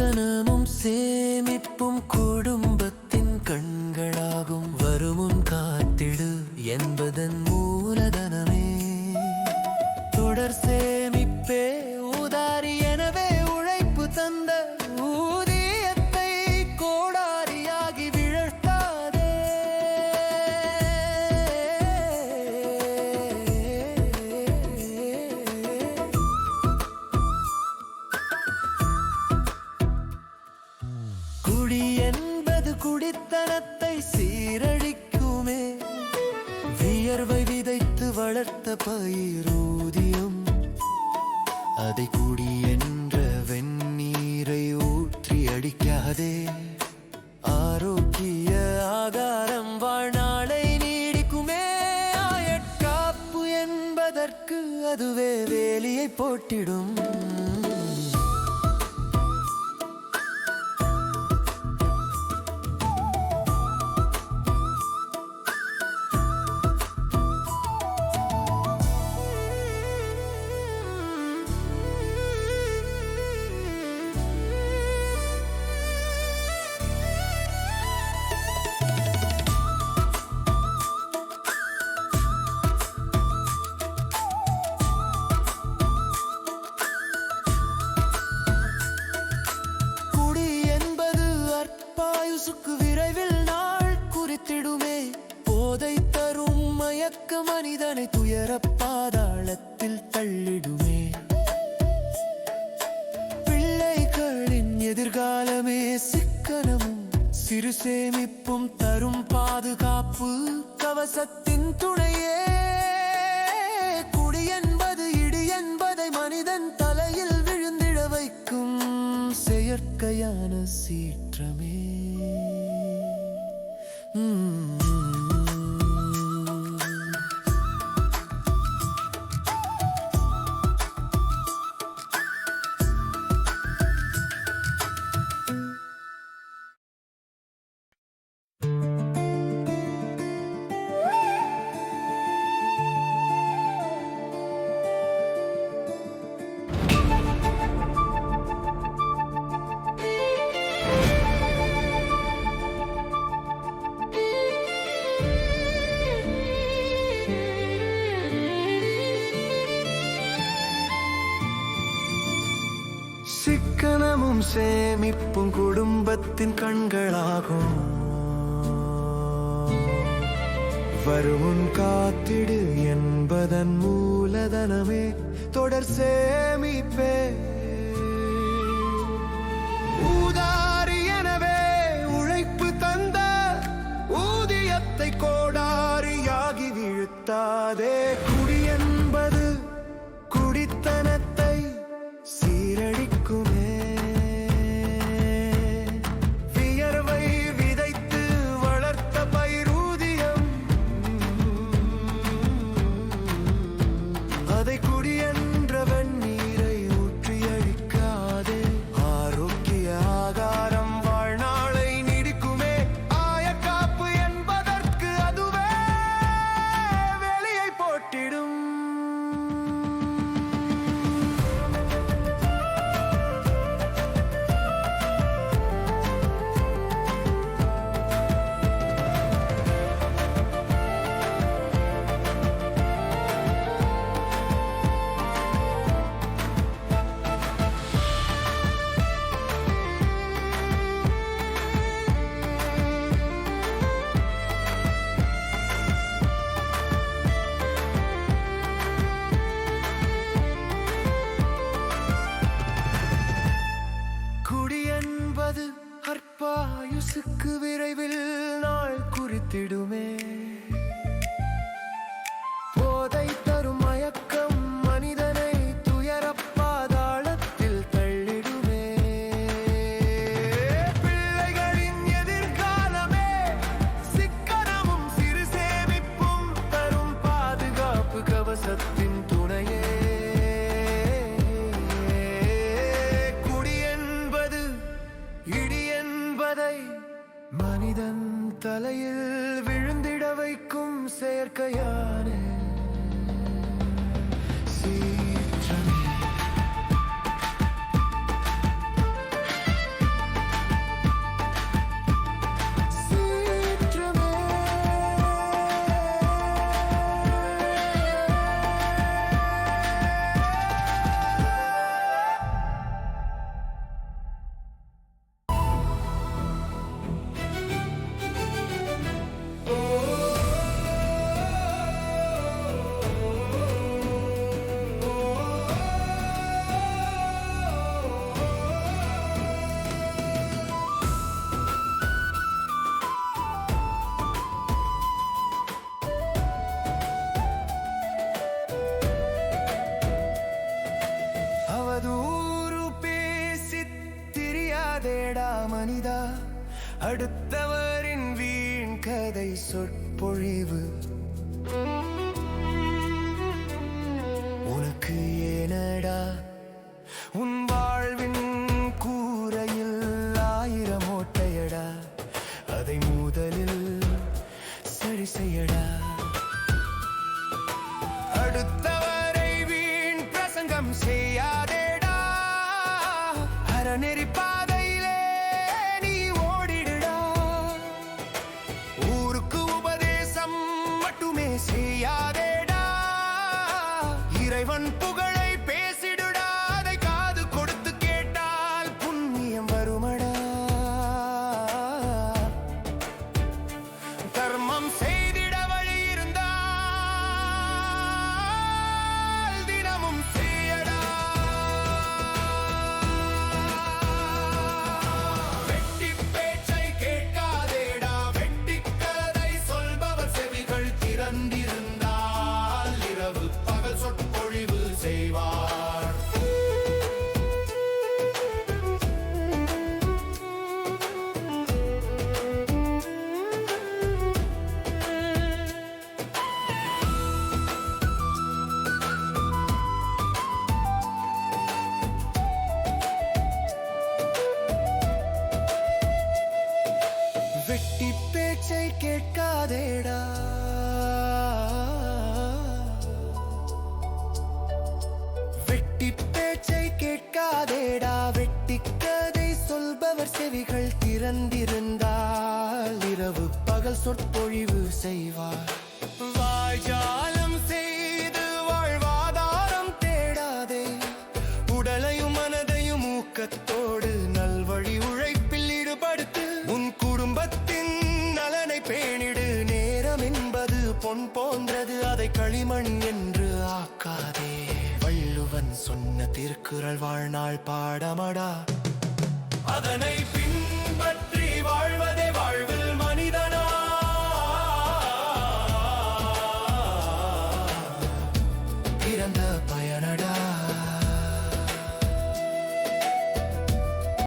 கனமும் சேமிப்பும் குடும்பத்தின் கண்களாகும். வருமுன் காத்திடு என்பதன் மூலதனமே. தொடர் சே வளர்த்த பயிரூதியம். அதை கூடி என்ற வெந்நீரை ஊற்றி அடிக்காதே. ஆரோக்கிய ஆகாரம் வாழ்நாளை நீடிக்குமே. ஆயட்காப்பு என்பதற்கு அதுவே வேலியை போட்டிடும். அற்பாயுசுக்கு விரைவில் நாள் குறித்திடுமே. போதை தரும் மயக்க மனிதனை துயர பாதாளத்தில் தள்ளிடுமே. பிள்ளைகளின் எதிர்காலமே சிக்கனமும் சிறு சேமிப்பும் தரும் பாதுகாப்பு கவசத்தின் துணையே. இயற்கையான சீற்றமே. சிக்கனமும் சேமிப்பும் குடும்பத்தின் கண்களாகும். வருமுன் காத்திடு என்பதன் மூலதனமே தொடர் சேமிப்பே. ஊதாரி எனவே உழைப்பு தந்த ஊதியத்தை கோடாரியாகி வீழ்த்தாதே. குடி என்பது குடித்தனத்தை அற்பாயுசுக்கு விரைவில் நாள் குறித்திடுமே. போதை மனிதன் தலையில் விழுந்திட வைக்கும் செயற்கையான. அடுத்தவரின் வீண் கதை சொற்பொழிவு. உனக்கு ஏனடா? உன் வாழ்வின் கூரையில் ஆயிரம் ஓட்டையடா. அதை முதலில் சரி செய்யடா. அடுத்தவரை வீண் பிரசங்கம் செய்யாதேடா. அறநெறி one. செய்வார். சொற்பொழிவு செய்வார். வாய்ஜாலம் செய்து வாழ்வாதாரம் தேடாதே. உடலையும் மனதையும் ஊக்கத்தோடு நல்வழி உழைப்பில் ஈடுபடுத்து உன் குடும்பத்தின் நலனை பேணிடு. நேரம் என்பது பொன் போன்றது அதை களிமண் என்று ஆக்காதே. வள்ளுவன் சொன்ன திருக்குறள் வாழ்நாள் பாடமடா. அதனை